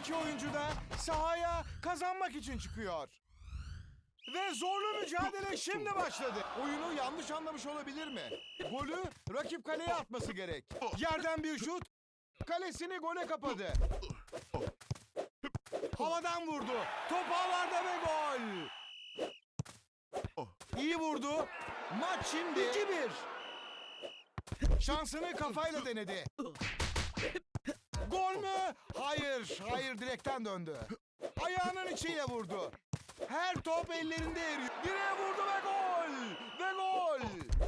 iki oyuncu da sahaya kazanmak için çıkıyor. Ve zorlu mücadele şimdi başladı. Oyunu yanlış anlamış olabilir mi? Golü rakip kaleye atması gerek. Yerden bir şut, kalesini gole kapadı. Havadan vurdu. Top havada ve gol. İyi vurdu. Maç şimdi 2-1. Şansını kafayla denedi. Gol mü? Hayır, hayır direkten döndü. Ayağının içiyle vurdu. Her top ellerinde eriyor. Direğe vurdu ve gol! Ve gol!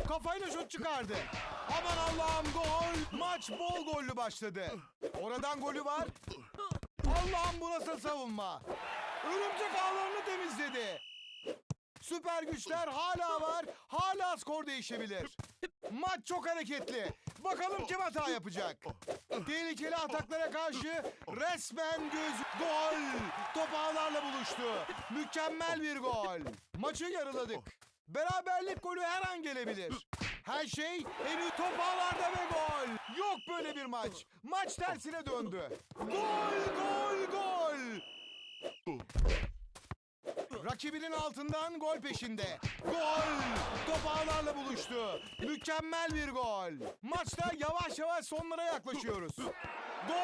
Kafayla şut çıkardı. Aman Allah'ım gol! Maç bol gollü başladı. Oradan golü var. Allah'ım bu nasıl savunma? Örümcek ağlarını temizledi. Süper güçler hala var. Hala skor değişebilir. Maç çok hareketli. Bakalım kim hata yapacak. Tehlikeli ataklara karşı resmen göz gol. Top ağlarla buluştu. Mükemmel bir gol. Maçı yarıladık. Beraberlik golü her an gelebilir. Her şey henüz top ağlarda ve gol. Yok böyle bir maç. Maç tersine döndü. Gol, gol, gol. Rakibinin altından gol peşinde. Gol! Top ağlarla buluştu. Mükemmel bir gol. Maçta yavaş yavaş sonlara yaklaşıyoruz. Gol!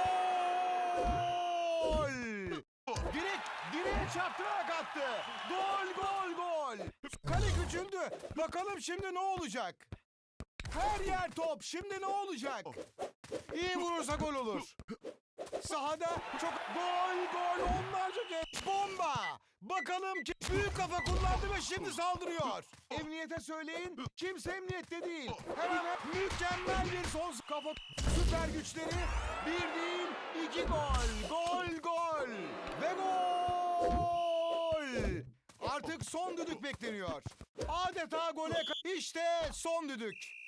Direk, direğe çarptırarak attı. Gol, gol, gol. Kale küçüldü. Bakalım şimdi ne olacak? Her yer top. Şimdi ne olacak? İyi vurursa gol olur. Sahada çok gol gol onlarca kez bomba. Bakalım ki büyük kafa kullandı ve şimdi saldırıyor. Emniyete söyleyin kimse emniyette değil. Hemen mükemmel bir son kafa süper güçleri bir değil iki gol gol gol ve gol. Artık son düdük bekleniyor. Adeta gole işte son düdük.